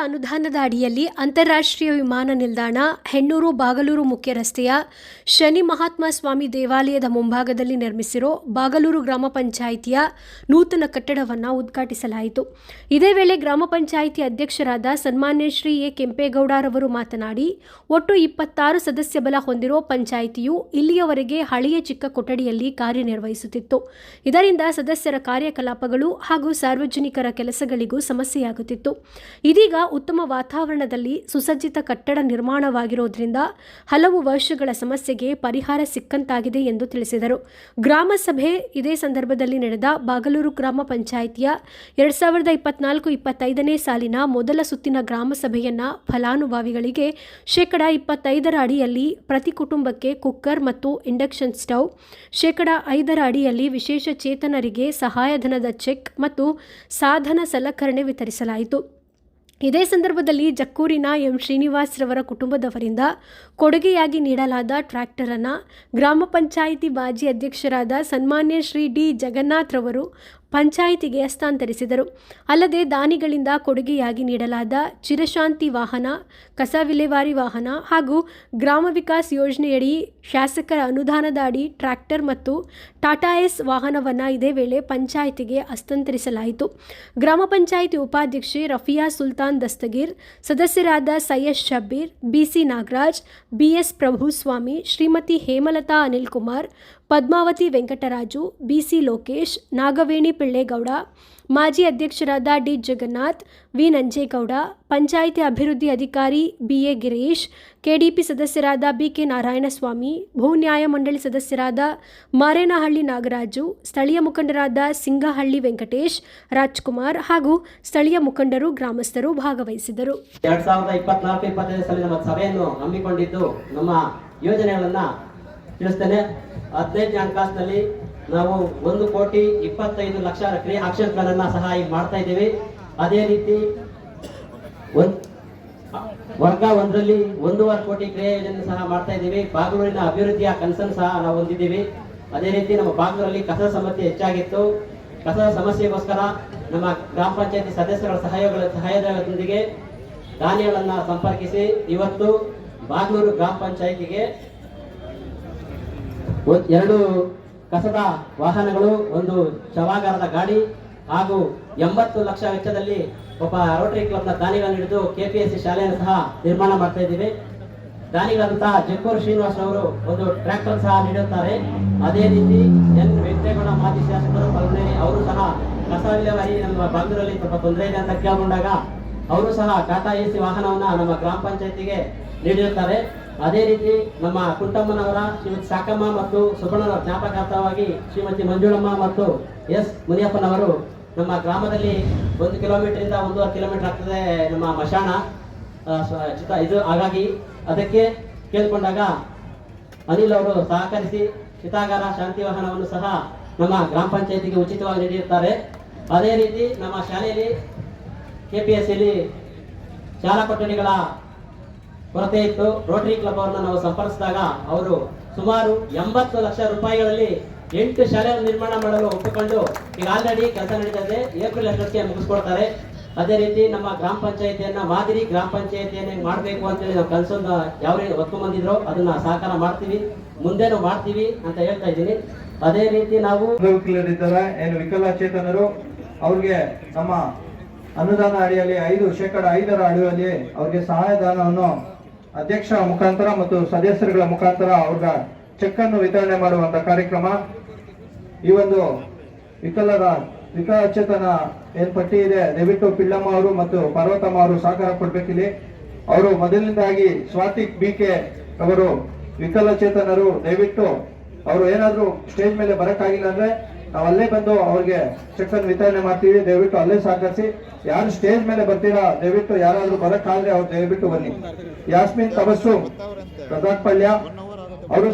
ಅನುದಾನದ ಅಡಿಯಲ್ಲಿ ಅಂತಾರಾಷ್ಟ್ರೀಯ ವಿಮಾನ ನಿಲ್ದಾಣ, ಹೆಣ್ಣೂರು ಬಾಗಲೂರು ಮುಖ್ಯ ರಸ್ತೆಯ ಶನಿ ಮಹಾತ್ಮ ಸ್ವಾಮಿ ದೇವಾಲಯದ ಮುಂಭಾಗದಲ್ಲಿ ನಿರ್ಮಿಸಿರೋ ಬಾಗಲೂರು ಗ್ರಾಮ ಪಂಚಾಯಿತಿಯ ನೂತನ ಕಟ್ಟಡವನ್ನು ಉದ್ಘಾಟಿಸಲಾಯಿತು. ಇದೇ ವೇಳೆ ಗ್ರಾಮ ಪಂಚಾಯಿತಿ ಅಧ್ಯಕ್ಷರಾದ ಸನ್ಮಾನ್ಯ ಶ್ರೀ ಎ ಕೆಂಪೇಗೌಡರವರು ಮಾತನಾಡಿ, ಒಟ್ಟು ಇಪ್ಪತ್ತಾರು ಸದಸ್ಯ ಬಲ ಹೊಂದಿರೋ ಪಂಚಾಯಿತಿಯು ಇಲ್ಲಿಯವರೆಗೆ ಹಳೆಯ ಚಿಕ್ಕ ಕೊಠಡಿಯಲ್ಲಿ ಕಾರ್ಯನಿರ್ವಹಿಸುತ್ತಿತ್ತು. ಇದರಿಂದ ಸದಸ್ಯರ ಕಾರ್ಯಕಲಾಪಗಳು ಹಾಗೂ ಸಾರ್ವಜನಿಕರ ಕೆಲಸಗಳಿಗೂ ಸಮಸ್ಯೆಯಾಗುತ್ತಿತ್ತು. ಇದೀಗ ಉತ್ತಮ ವಾತಾವರಣದಲ್ಲಿ ಸುಸಜ್ಜಿತ ಕಟ್ಟಡ ನಿರ್ಮಾಣವಾಗಿರೋದ್ರಿಂದ ಹಲವು ವರ್ಷಗಳ ಸಮಸ್ಯೆಗೆ ಪರಿಹಾರ ಸಿಕ್ಕಂತಾಗಿದೆ ಎಂದು ತಿಳಿಸಿದರು. ಗ್ರಾಮ ಸಭೆ ಇದೇ ಸಂದರ್ಭದಲ್ಲಿ ನಡೆದ ಬಾಗಲೂರು ಗ್ರಾಮ ಪಂಚಾಯಿತಿಯ ಎರಡ್ ಸಾವಿರದ ಇಪ್ಪತ್ನಾಲ್ಕು ಇಪ್ಪತ್ತೈದನೇ ಸಾಲಿನ ಮೊದಲ ಸುತ್ತಿನ ಗ್ರಾಮ ಸಭೆಯನ್ನ ಫಲಾನುಭವಿಗಳಿಗೆ ಶೇಕಡ ಇಪ್ಪತ್ತೈದರ ಅಡಿಯಲ್ಲಿ ಪ್ರತಿ ಕುಟುಂಬಕ್ಕೆ ಕುಕ್ಕರ್ ಮತ್ತು ಇಂಡಕ್ಷನ್ ಸ್ಟವ್, ಶೇಕಡ ಐದರ ಅಡಿಯಲ್ಲಿ ವಿಶೇಷ ಚೇತನರಿಗೆ ಸಹಾಯಧನದ ಚೆಕ್ ಮತ್ತು ಸಾಧನ ಸಲಕರಣೆ ವಿತರಿಸಲಾಯಿತು. ಇದೇ ಸಂದರ್ಭದಲ್ಲಿ ಜಕ್ಕೂರಿನ ಎಂ ಶ್ರೀನಿವಾಸ್ ರವರ ಕುಟುಂಬದವರಿಂದ ಕೊಡುಗೆಯಾಗಿ ನೀಡಲಾದ ಟ್ರ್ಯಾಕ್ಟರನ್ನು ಗ್ರಾಮ ಪಂಚಾಯಿತಿ ಮಾಜಿ ಅಧ್ಯಕ್ಷರಾದ ಸನ್ಮಾನ್ಯ ಶ್ರೀ ಡಿ ಜಗನ್ನಾಥ್ ರವರು ಪಂಚಾಯಿತಿಗೆ ಹಸ್ತಾಂತರಿಸಿದರು. ಅಲ್ಲದೆ ದಾನಿಗಳಿಂದ ಕೊಡುಗೆಯಾಗಿ ನೀಡಲಾದ ಚಿರಶಾಂತಿ ವಾಹನ, ಕಸ ವಿಲೇವಾರಿ ವಾಹನ ಹಾಗೂ ಗ್ರಾಮ ವಿಕಾಸ್ ಯೋಜನೆಯಡಿ ಶಾಸಕರ ಅನುದಾನದ ಅಡಿ ಟ್ರ್ಯಾಕ್ಟರ್ ಮತ್ತು ಟಾಟಾ ಎಸ್ ವಾಹನವನ್ನು ಇದೇ ವೇಳೆ ಪಂಚಾಯಿತಿಗೆ ಹಸ್ತಾಂತರಿಸಲಾಯಿತು. ಗ್ರಾಮ ಪಂಚಾಯಿತಿ ಉಪಾಧ್ಯಕ್ಷೆ ರಫಿಯಾ ಸುಲ್ತಾನ್ ದಸ್ತಗೀರ್, ಸದಸ್ಯರಾದ Syed Shabbir BC Nagaraj BS Prabhuswamy, Shrimati Hemalatha Anil Kumar Padmavathi Venkataraju, BC Lokesh, Nagaveni Pillegowda, ಮಾಜಿ ಅಧ್ಯಕ್ಷರಾದ ಡಿ. ಜಗನ್ನಾಥ್, ವಿ. ನಂಜೇಗೌಡ, ಪಂಚಾಯಿತಿ ಅಭಿವೃದ್ಧಿ ಅಧಿಕಾರಿ ಬಿ. ಎ. ಗಿರೀಶ್, ಕೆಡಿಪಿ ಸದಸ್ಯರಾದ ಬಿಕೆ ನಾರಾಯಣಸ್ವಾಮಿ ಭೂ ನ್ಯಾಯ ಮಂಡಳಿ ಸದಸ್ಯರಾದ ಮಾರೇನಹಳ್ಳಿ ನಾಗರಾಜು, ಸ್ಥಳೀಯ ಮುಖಂಡರಾದ ಸಿಂಗಹಳ್ಳಿ ವೆಂಕಟೇಶ್, ರಾಜ್ಕುಮಾರ್ ಹಾಗೂ ಸ್ಥಳೀಯ ಮುಖಂಡರು ಗ್ರಾಮಸ್ಥರು ಭಾಗವಹಿಸಿದರು. ಸಭೆಯನ್ನು ಹಮ್ಮಿಕೊಂಡಿದ್ದು ನಮ್ಮ ಯೋಜನೆಗಳನ್ನು ತಿಳಿಸ್ತೇನೆ. ಹದಿನೈದನೇ ಹಣಕಾಸಿನಲ್ಲಿ ನಾವು ಒಂದು ಕೋಟಿ ಇಪ್ಪತ್ತೈದು ಲಕ್ಷ ಕ್ರಿಯೆ ಆಕ್ಷನ್ ಪ್ಲಾನ್ ಅನ್ನ ಸಹ ಈಗ ಮಾಡ್ತಾ ಇದ್ದೇವೆ. ಅದೇ ರೀತಿ ಒಂದ್, ವರ್ಗ ಒಂದರಲ್ಲಿ ಒಂದೂವರೆ ಕೋಟಿ ಕ್ರಿಯಾ ಯೋಜನೆ ಸಹ ಮಾಡ್ತಾ ಇದ್ದೀವಿ. ಬಾಗಲೂರಿನ ಅಭಿವೃದ್ಧಿಯ ಕನಸನ್ನು ಸಹ ನಾವು ಹೊಂದಿದ್ದೀವಿ. ಅದೇ ರೀತಿ ನಮ್ಮ ಬಾಗಲೂರಲ್ಲಿ ಕಸದ ಸಮಸ್ಯೆ ಹೆಚ್ಚಾಗಿತ್ತು. ಕಸದ ಸಮಸ್ಯೆಗೋಸ್ಕರ ನಮ್ಮ ಗ್ರಾಮ ಪಂಚಾಯತಿ ಸದಸ್ಯರ ಸಹಯೋಗ ಸಹಾಯದೊಂದಿಗೆ ದಾನಿಗಳನ್ನ ಸಂಪರ್ಕಿಸಿ ಇವತ್ತು ಬಾಗಲೂರು ಗ್ರಾಮ ಪಂಚಾಯತಿಗೆ ಎರಡು ಕಸದ ವಾಹನಗಳು, ಒಂದು ಶವಾಗಾರದ ಗಾಡಿ ಹಾಗೂ ಎಂಬತ್ತು ಲಕ್ಷ ವೆಚ್ಚದಲ್ಲಿ ಒಬ್ಬ ರೋಟರಿ ಕ್ಲಬ್ನ ದಾನಿಗಳನ್ನು ಹಿಡಿದು ಕೆಪಿಎಸ್ಸಿ ಶಾಲೆಯನ್ನು ಸಹ ನಿರ್ಮಾಣ ಮಾಡ್ತಾ ಇದ್ದೀವಿ. ದಾನಿಗಳಂತಹ ಜಗ್ಗೂರು ಶ್ರೀನಿವಾಸ್ ಅವರು ಒಂದು ಟ್ರ್ಯಾಕ್ಟರ್ ಸಹ ನೀಡುತ್ತಾರೆ. ಅದೇ ರೀತಿ ಎನ್ ವೆಂಕಟೇಗೌಡ ಮಾಜಿ ಶಾಸಕರು ಪಲ್ಲೇರಿ ಅವರು ಸಹ ಕಸ ವಿಲೇವಾರಿ ನಮ್ಮ ಬಾಂಗ್ಲೂರಲ್ಲಿ ಸ್ವಲ್ಪ ತೊಂದರೆ ಇದೆ ಅಂತ ಕೇಳ್ಕೊಂಡಾಗ, ಅವರು ಸಹ ಟಾಟಾ ಎಸಿ ವಾಹನವನ್ನು ನಮ್ಮ ಗ್ರಾಮ ಪಂಚಾಯತಿಗೆ ನೀಡಿರುತ್ತಾರೆ. ಅದೇ ರೀತಿ ನಮ್ಮ ಕುಂಟಮ್ಮನವರ ಶ್ರೀಮತಿ ಸಾಕಮ್ಮ ಮತ್ತು ಸುಬ್ಬಣ್ಣನವರ ಜ್ಞಾಪಕಾರ್ಥವಾಗಿ ಶ್ರೀಮತಿ ಮಂಜುಳಮ್ಮ ಮತ್ತು ಎಸ್ ಮುನಿಯಪ್ಪನವರು ನಮ್ಮ ಗ್ರಾಮದಲ್ಲಿ ಒಂದು ಕಿಲೋಮೀಟರ್ ಇಂದ ಒಂದೂವರೆ ಕಿಲೋಮೀಟರ್ ಆಗ್ತದೆ ನಮ್ಮ ಮಶಾಣ. ಇದು. ಹಾಗಾಗಿ ಅದಕ್ಕೆ ಕೇಳಿಕೊಂಡಾಗ ಅನಿಲ್ ಅವರು ಸಹಕರಿಸಿ ಚಿತಾಗಾರ ಶಾಂತಿ ವಾಹನವನ್ನು ಸಹ ನಮ್ಮ ಗ್ರಾಮ ಪಂಚಾಯತಿಗೆ ಉಚಿತವಾಗಿ ನೀಡಿರುತ್ತಾರೆ. ಅದೇ ರೀತಿ ನಮ್ಮ ಶಾಲೆಯಲ್ಲಿ ಕೆ ಪಿ ಕೆಪಿಎಸ್ಸಿಯಲ್ಲಿ ಶಾಲಾ ಕೊಠಡಿಗಳ ಕೊರತೆ ಇತ್ತು. ರೋಟರಿ ಕ್ಲಬ್ ಅವರನ್ನ ನಾವು ಸಂಪರ್ಕಿಸಿದಾಗ ಅವರು ಸುಮಾರು ಎಂಬತ್ತು ಲಕ್ಷ ರೂಪಾಯಿಗಳಲ್ಲಿ ಎಂಟು ಶಾಲೆಗಳನ್ನು ನಿರ್ಮಾಣ ಮಾಡಲು ಒಪ್ಪಿಕೊಂಡು ಈಗ ಆಲ್ರೆಡಿ ಕೆಲಸ ನಡೀತದೆ. ಏಪ್ರಿಲ್ ಅಷ್ಟೊತ್ತಿಗೆ ಮುಗಿಸ್ಕೊಡ್ತಾರೆ. ಅದೇ ರೀತಿ ನಮ್ಮ ಗ್ರಾಮ ಪಂಚಾಯತಿಯನ್ನ ಮಾದರಿ ಗ್ರಾಮ ಪಂಚಾಯಿತಿಯನ್ನ ಮಾಡಬೇಕು ಅಂತೇಳಿ ನಾವು ಕನಸನ್ನ ಯಾವ ರೀತಿ ಬಂದಿದ್ರು ಅದನ್ನ ಸಹಕಾರ ಮಾಡ್ತೀವಿ. ಮುಂದೇನು ಮಾಡ್ತೀವಿ ಅಂತ ಹೇಳ್ತಾ ಇದ್ದೀನಿ. ಅದೇ ರೀತಿ ನಾವು ಏನು ವಿಕಲಚೇತನರು ಅವ್ರಿಗೆ ನಮ್ಮ ಅನುದಾನ ಅಡಿಯಲ್ಲಿ ಐದು ಶೇಕಡ ಐದರ ಅಡಿಯಲ್ಲಿ ಅವ್ರಿಗೆ ಸಹಾಯಧನವನ್ನು ಅಧ್ಯಕ್ಷ ಮುಖಾಂತರ ಮತ್ತು ಸದಸ್ಯರುಗಳ ಮುಖಾಂತರ ಅವ್ರ ಚೆಕ್ ಅನ್ನು ವಿತರಣೆ ಮಾಡುವಂತ ಕಾರ್ಯಕ್ರಮ. ಈ ಒಂದು ವಿಕಲರ ವಿಕಲಚೇತನ ಏನ್ ಪಟ್ಟಿ ಇದೆ, ದಯವಿಟ್ಟು ಪಿಳ್ಳಮ್ಮ ಅವರು ಮತ್ತು ಪಾರ್ವತಮ್ಮ ಅವರು ಸಹಕಾರ ಕೊಡ್ಬೇಕಿಲ್ಲಿ. ಅವರು ಮೊದಲಿನಿಂದಾಗಿ ಸ್ವಾತಿಕ್ ಬಿ ಕೆ ಅವರು ವಿಕಲಚೇತನರು, ದಯವಿಟ್ಟು ಅವರು ಏನಾದ್ರೂ ಸ್ಟೇಜ್ ಮೇಲೆ ಬರಕ್ಕಾಗಿಲ್ಲ ಅಂದ್ರೆ ನಾವು ಅಲ್ಲೇ ಬಂದು ಅವ್ರಿಗೆ ಚೆಕ್ ಅನ್ನು ವಿತರಣೆ ಮಾಡ್ತೀವಿ. ದಯವಿಟ್ಟು ಅಲ್ಲೇ ಸಹಕರಿಸಿ. ಯಾರು ಸ್ಟೇಜ್ ಮೇಲೆ ಬರ್ತೀರಾ, ದಯವಿಟ್ಟು ಯಾರಾದ್ರೂ ಬರಕ್ಕಾದ್ರೆ ಅವ್ರು ದಯವಿಟ್ಟು ಬನ್ನಿ. ಯಾಸ್ಮಿನ್ ತಬಸ್ಸು, ಪ್ರಸಾದ್ ಪಲ್ಯ ಅವರು